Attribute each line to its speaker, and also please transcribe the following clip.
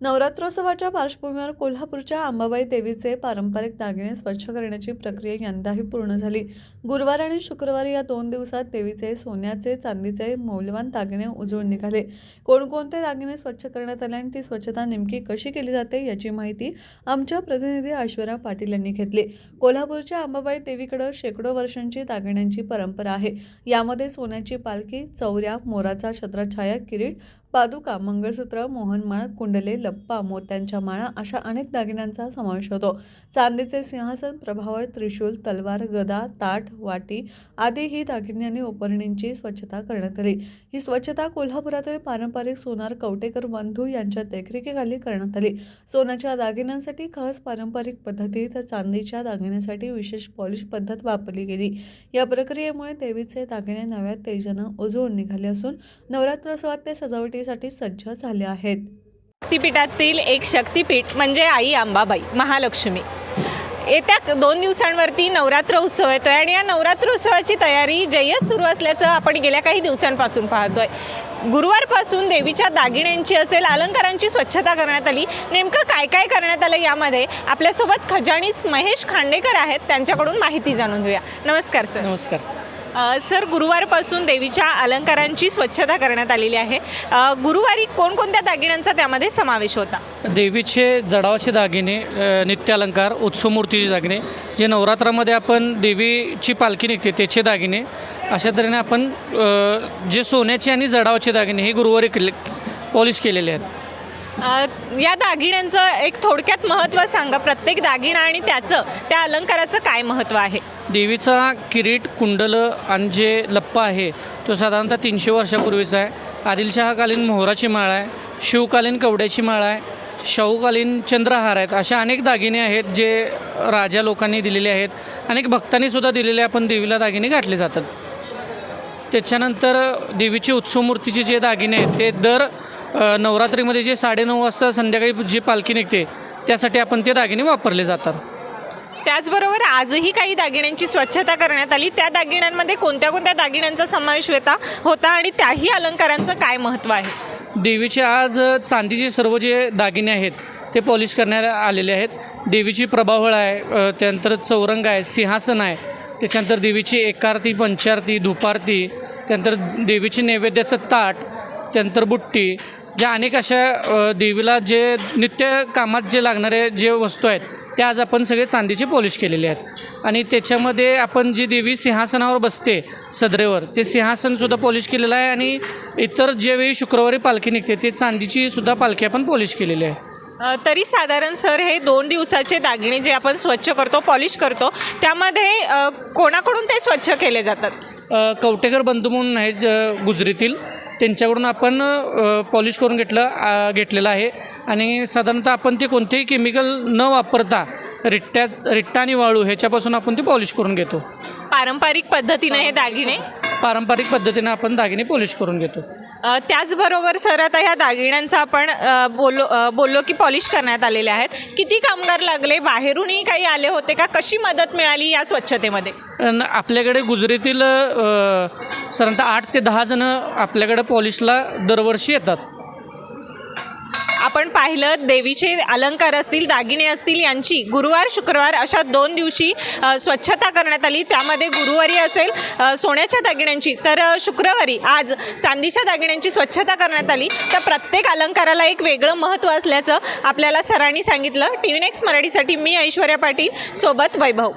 Speaker 1: नवरात्रोत्सवाच्या पार्श्वभूमीवर कोल्हापूरच्या अंबाबाई देवीचे पारंपरिक दागिने स्वच्छ करण्याची प्रक्रिया यंदाही पूर्ण झाली. गुरुवार आणि शुक्रवारी या दोन दिवसात देवीचे सोन्याचे चांदीचे मौल्यवान दागिने उजळून निघाले. कोणकोणते दागिने स्वच्छ करण्यात आले आणि ती स्वच्छता नेमकी कशी केली जाते याची माहिती आमच्या प्रतिनिधी ऐश्वर्या पाटील यांनी घेतली. कोल्हापूरच्या अंबाबाई देवीकडे शेकडो वर्षांची दागिन्यांची परंपरा आहे. यामध्ये सोन्याची पालखी चौऱ्या मोराचा छत्रछाया किरीट पादुका मंगळसूत्र मोहनमाळ कुंडले लप्पा मोत्यांच्या माळा अशा अनेक दागिन्यांचा समावेश होतो. चांदीचे सिंहासन प्रभावळ त्रिशूल तलवार गदा ताट वाटी आदी ही दागिन्यांनी उपरणींची स्वच्छता करण्यात आली. ही स्वच्छता कोल्हापुरातील पारंपरिक सोनार कवटेकर बंधू यांच्या देखरेखीखाली करण्यात आली. सोन्याच्या दागिन्यांसाठी खास पारंपरिक पद्धती तर चांदीच्या दागिन्यांसाठी विशेष पॉलिश पद्धत वापरली गेली. या प्रक्रियेमुळे देवीचे दागिने नव्या तेजानं उजळून निघाले असून नवरात्रोत्सवात ते सजावटी सजावटीसाठी सज्ज झाले आहेत.
Speaker 2: शक्तिपीठातील एक शक्तिपीठ म्हणजे आई अंबाबाई महालक्ष्मी. येत्या दोन दिवसांवरती नवरात्र उत्सव येतोय आणि या नवरात्र उत्सवाची तयारी जय्यत सुरू असल्याचं आपण गेल्या काही दिवसांपासून पाहतोय. गुरुवारपासून देवीच्या दागिन्यांची असेल अलंकारांची स्वच्छता करण्यात आली. नेमकं काय काय करण्यात आलं यामध्ये आपल्यासोबत खजानीस महेश खांडेकर आहेत त्यांच्याकडून माहिती जाणून घेऊया. नमस्कार सर.
Speaker 3: नमस्कार.
Speaker 2: सर गुरुवारपासून देवीच्या अलंकारांची स्वच्छता करण्यात आलेली आहे. गुरुवारी कोणकोणत्या दागिन्यांचा त्यामध्ये समावेश होता?
Speaker 3: देवीचे जडावाचे दागिने अ, नित्यालंकार उत्सवमूर्तीचे दागिने जे नवरात्रामध्ये आपण देवीची पालखी निघते त्याचे दागिने अशा तऱ्हेने आपण जे सोन्याचे आणि जडावाचे दागिने हे गुरुवारी केले पॉलिश केलेले आहेत.
Speaker 2: या दागिन्यांचं एक थोडक्यात महत्त्व सांगा. प्रत्येक दागिना आणि त्याचं त्या अलंकाराचं काय महत्त्व आहे?
Speaker 3: देवीचा किरीट कुंडल आणि जे लप्पा आहे तो साधारणतः तीनशे वर्षापूर्वीचा आहे. आदिलशहाकालीन मोहराची माळ आहे शिवकालीन कवड्याची माळ आहे शाहूकालीन चंद्रहार आहेत. अशा अनेक दागिने आहेत जे राजा लोकांनी दिलेले आहेत. अनेक भक्तांनीसुद्धा दिलेले आपण देवीला दागिने घातले जातात. त्याच्यानंतर देवीची उत्सवमूर्तीचे जे दागिने आहेत ते दर नवरात्रीमध्ये जे साडेनऊ वाजता संध्याकाळी जी पालखी निघते त्यासाठी आपण ते दागिने वापरले जातात.
Speaker 2: त्याचबरोबर आजही काही दागिन्यांची स्वच्छता करण्यात आली. त्या दागिन्यांमध्ये कोणत्या कोणत्या दागिन्यांचा समावेश होता होता आणि त्याही अलंकारांचं काय महत्त्व आहे?
Speaker 3: देवीचे आज चांदीचे सर्व जे दागिने आहेत ते पॉलिश करण्यात आलेले आहेत. देवीची प्रभावळ आहे त्यानंतर चौरंग आहे सिंहासन आहे. त्याच्यानंतर देवीची एकारती पंचारती धुपारती त्यानंतर देवीची नैवेद्याचं ताट त्यानंतर बुट्टी ज्या अनेक अशा देवीला जे नित्य कामात जे लागणारे जे वस्तू आहेत ते आज आपण सगळे चांदीचे पॉलिश केलेले आहेत. आणि त्याच्यामध्ये आपण जी देवी सिंहासनावर बसते सदरेवर ते सिंहासनसुद्धा पॉलिश केलेलं आहे आणि इतर ज्यावेळी शुक्रवारी पालखी निघते ते चांदीची सुद्धा पालखी आपण पॉलिश केलेली आहे.
Speaker 2: तरी साधारण सर हे दोन दिवसाचे दागिने जे आपण स्वच्छ करतो पॉलिश करतो त्यामध्ये कोणाकडून ते स्वच्छ केले जातात?
Speaker 3: कवटेकर बंधू म्हणून आहेत ज- गुजरीतील. त्यांच्याकडून आपण पॉलिश करून घेतलं घेतलेलं आहे. आणि साधारणतः आपण ते कोणतेही केमिकल न वापरता रिट्ट्या रिट्टा आणि वाळू ह्याच्यापासून आपण ते पॉलिश करून घेतो.
Speaker 2: पारंपरिक पद्धतीने हे दागिने?
Speaker 3: पारंपरिक पद्धतीने आपण दागिने पॉलिश करून घेतो.
Speaker 2: त्याचबरोबर सर आता ह्या दागिन्यांचा आपण बोलो बोललो बोललो की पॉलिश करण्यात आलेले आहेत. किती कामगार लागले? बाहेरूनही काही आले होते का? कशी मदत मिळाली या स्वच्छतेमध्ये?
Speaker 3: आपल्याकडे गुजरीतील साधारणतः आठ ते दहा जणं आपल्याकडे पॉलिशला दरवर्षी येतात.
Speaker 2: आपण पाहिलं देवीचे अलंकार असतील दागिने असतील यांची गुरुवार शुक्रवार अशा दोन दिवशी स्वच्छता करण्यात आली. त्यामध्ये गुरुवारी असेल सोन्याच्या दागिन्यांची. तर शुक्रवारी आज चांदीच्या दागिन्यांची स्वच्छता करण्यात आली. तर प्रत्येक अलंकाराला एक वेगळं महत्त्व असल्याचं आपल्याला सरांनी सांगितलं. टी व्ही नेक्स्ट मराठीसाठी मी ऐश्वर्या पाटील सोबत वैभव.